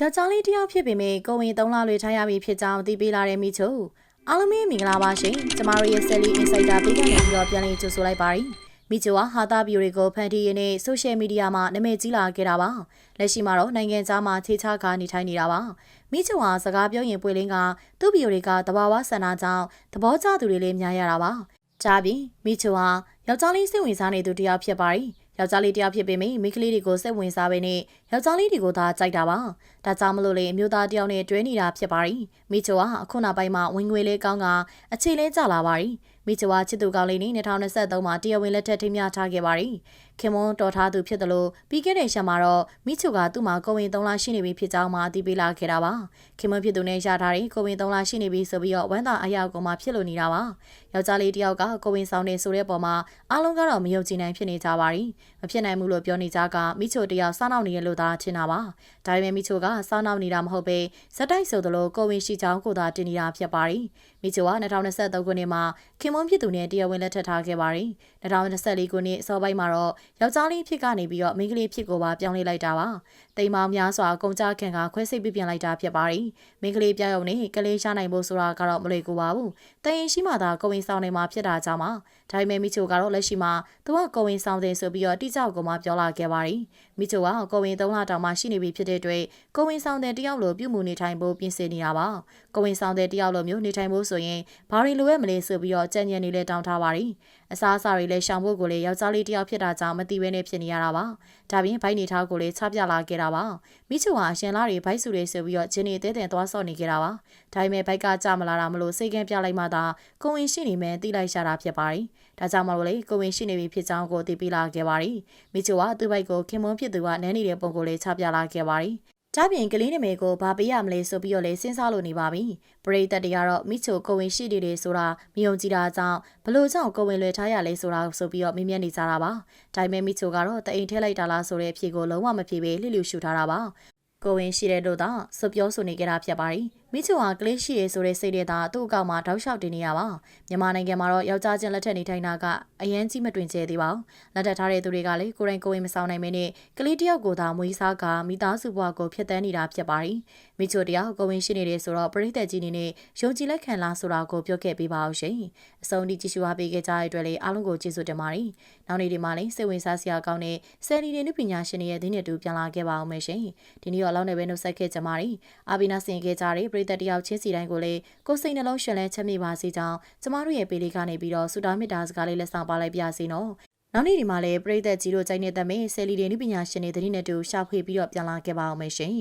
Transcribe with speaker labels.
Speaker 1: ယောက်ျားလေးတစ်ယောက်ဖြစ်ပေမဲ့ကိုဝင်၃လလွေထားရပြီဖြစ်ကြောင်းသိပေးလာတဲ့မိချိုအားလုံးပဲမင်္ဂလာပါရှင်ကျမတို့ရဲ့ Sally Insider ပေးကနေပြီးတော့ပြန်လည်ကြိုဆိုလိုက်ပါရစေမိချိုကဟာတာဗီဒီယိုတွေကိုဖန်တီးရင်းနဲ့ social media မှာနာမည်ကြီးလာခဲ့တာပါလက်ရှိမှာတော့နိုင်ငံခြားမှာခြေချကနေထိုင်နေတာပါမိချိုဟာစကားပြောရင်ပွေလင်းကသူ့ဗီဒီယိုတွေကတဘာဝဆန္ဒကြောင့်သဘောကျသူတွေလည်းများရတာပါကြားပြီးမိချိုဟာယောက်ျားလေးစိတ်ဝင်စားနေသူတစ်ယောက်ဖြစ်ပါတယ် ယောက်ျားလေးတယောက်ဖြစ်ပေမယ့်မိန်းကလေးတွေကိုစိတ်ဝင်စားပေနဲ့ယောက်ျားလေးတွေကိုသာကြိုက်တာပါ။ဒါကြောင့်မလို့လေအမျိုးသားတယောက်နဲ့တွဲနေတာဖြစ်ပါတယ်။မိချိုကအခုနောက်ပိုင်းမှာဝင်ငွေလေးကောင်းကအခြေလေးကျလာပါတယ်။ မိချိုကချစ်သူကောင်းလေးနဲ့2023မှာတရားဝင်လက်ထက်ထိမ်းမြထားခဲ့ပါတယ်။ခင်မွန်းတော်ထားသူဖြစ်တယ်လို့ပြီးခဲ့တဲ့ရှက်မှာတော့မိချိုကသူ့မှာကိုဝင်3လရှိနေပြီဖြစ်ကြောင်းမှသိပေးလာခဲ့တာပါ။ခင်မွန်းဖြစ်သူနဲ့ရထားတဲ့ကိုဝင်3လရှိနေပြီဆိုပြီးတော့ဝမ်းသာအရာကောင်မှဖြစ်လို့နေတာပါ။ယောက်ျားလေးတယောက်ကကိုဝင်ဆောင်နေဆိုတဲ့ပုံမှာအားလုံးကတော့မယုံကြည်နိုင်ဖြစ်နေကြပါရီ။မဖြစ်နိုင်ဘူးလို့ပြောနေကြကမိချိုတယောက်စားနောက်နေရလို့သာထင်တာပါ။ဒါပေမဲ့မိချိုကစားနောက်နေတာမဟုတ်ပဲဇက်တိုက်ဆိုသလိုကိုဝင်ရှိချောင်းကိုသာတင်နေတာဖြစ်ပါရီ။မိချိုက2023ခုနှစ်မှာခင်မွန်းဖြစ်သူနဲ့တရားဝင်လက်ထပ်ထားခဲ့ပါရီ။2024ခုနှစ်အစောပိုင်းမှာတော့ယောက်ျားလေးဖြစ်ကနေပြီးတော့မိန်းကလေးဖြစ်ကိုပါပြောင်းလဲလိုက်တာပါ။တိမ်မောင်များစွာကုန်ကြခံကခွဲစိတ်ပြပြန်လိုက်တာဖြစ်ပါရီ။မိန်းကလေးပြောင်းရုံနဲ့ကလေးရှာနိုင်ဖို့ဆိုတာကတော့မလွယ်ကူပါဘူး။တရင်ရှိမှသာကိုဝင်ဆောင်နေမှာဖြစ်တာကြောင့်ပါ။ဒါပေမဲ့မိချိုကတော့လက်ရှိမှာသူကကိုဝင်ဆောင်တယ်ဆိုပြီးတော့တိကျကိုမှပြောလာခဲ့ပါရီ။မိချိုကကိုဝင်3လတောင်မှရှိနေပြီဖြစ်တဲ့အတွက်ကိုဝင်ဆောင်တဲ့တယောက်လိုပြုမှုနေထိုင်ဖို့ပြင်ဆင်နေတာပါ။ကိုဝင်ဆောင်တဲ့တယောက်လိုမျိုးနေထိုင်ဖို့ဆိုရင်ဘာတွေလိုရမလဲဆိုပြီးတော့ကြံ့ညံနေလဲတောင်းထားပါရီ။အစားအစာတွေလည်းရှောင်ဖို့ကိုလည်းယောက်ျားလေးတယောက်ဖြစ်တာကြောင့်မသိဘဲနဲ့ဖြစ်နေရတာပါ။ဒါပြင်ဘိုက်နေထားကိုလည်းချပြလာခဲ့တာပါ။မိချိုဟာအရှင်လာတွေဘိုက်စုတွေဆိုပြီးတော့ဂျင်းနေတဲတဲသွားဆော့နေခဲ့တာပါ။ဒါပေမဲ့ဘိုက်ကကြမလာတာမလို့စိတ်ကန်းပြလိုက်မှသာကိုဝင်ရှိနေမယ်သိလိုက်ရှာတာဖြစ်ပါရီ။ဒါကြောင့်မလို့လေကိုဝင်ရှိနေပြီဖြစ်ကြောင်းကိုသိပေးလာခဲ့ပါရီ။မိချိုကသူ့ဘိုက်ကိုခင်မွန်းဖြစ်သူကနန်းနေတဲ့ပုံကိုလည်းချပြလာခဲ့ပါရီ။ ကြပြင်ကလေးနာမည်ကိုဘာပေးရမလဲဆိုပြီးတော့လေစဉ်းစားလို့နေပါပြီ။ပရိသတ်တွေကတော့မိချိုကိုဝင်ရှိနေတယ်ဆိုတာမယုံကြည်တာကြောင့်ဘလို့ကြောင့်ကိုဝင်လွယ်ထားရလဲဆိုတာဆိုပြီးတော့မင်းမြတ်နေကြတာပါ။ဒါပေမဲ့မိချိုကတော့တအိမ်ထဲလိုက်တာလားဆိုတဲ့အဖြေကိုလုံးဝမဖြေပဲလှစ်လှူရှူထားတာပါ။ကိုဝင်ရှိတဲ့တို့တော့စပြောဆိုနေကြတာဖြစ်ပါရီ မိချိုဟာကလေးရှိရဲဆိုတဲ့စိတ်တွေသာသူ့အကောက်မှာတောက်လျှောက်တင်နေရပါမြန်မာနိုင်ငံမှာတော့ယောက်ျားချင်းလက်ထက်နေထိုင်တာကအရန်ကြီးမတွင်ကျဲသေးပါဘူးလက်ထက်ထားတဲ့သူတွေကလည်းကိုရင်ကိုရင်မဆောင်နိုင်မင်းနဲ့ကလေးတယောက်ကိုသာမွေးစားကမိသားစုဘဝကိုဖျက်ဆီးနေတာဖြစ်ပါရီမိချိုတယောက်ကိုဝင်ရှိနေတယ်ဆိုတော့ပရိသတ်ကြီးနေနဲ့ယုံကြည်လက်ခံလားဆိုတာကိုပြောခဲ့ပေးပါအောင်ရှင်အဆုံးထိကြည့်ရှုအားပေးခဲ့ကြတဲ့အတွက်လည်းအားလုံးကိုကျေးဇူးတင်ပါတယ်နောက်နေ့ဒီမှာလည်းစိတ်ဝင်စားစရာကောင်းတဲ့ဆယ်လီတွေနုပညာရှင်တွေရဲ့ဒင်းနဲ့တူပြန်လာခဲ့ပါအောင်မယ်ရှင်ဒီနေ့တော့အလောင်းနဲ့ပဲနှုတ်ဆက်ခဲ့ကြပါရီအာဘီနာဆင်ခဲ့ကြတဲ့ပရိသတ်တယောက်ချင်းစီတိုင်းကိုလည်းကိုယ်စိတ်နှလုံးရှင်လန်းချမ်းမြေ့ပါစေကြောင်းကျမတို့ရဲ့ပေလေးကနေပြီးတော့ဆုတောင်းမေတ္တာစကားလေးလက်ဆောင်ပါလိုက်ပါစေနော်နောက်နေ့ဒီမှာလည်းပရိသတ်ကြီးတို့ကြိုက်နေတဲ့မင်းဆယ်လီတွေနုပညာရှင်တွေတတိနဲ့တူရှာဖွေပြီးတော့ပြန်လာခဲ့ပါအောင်မယ်ရှင်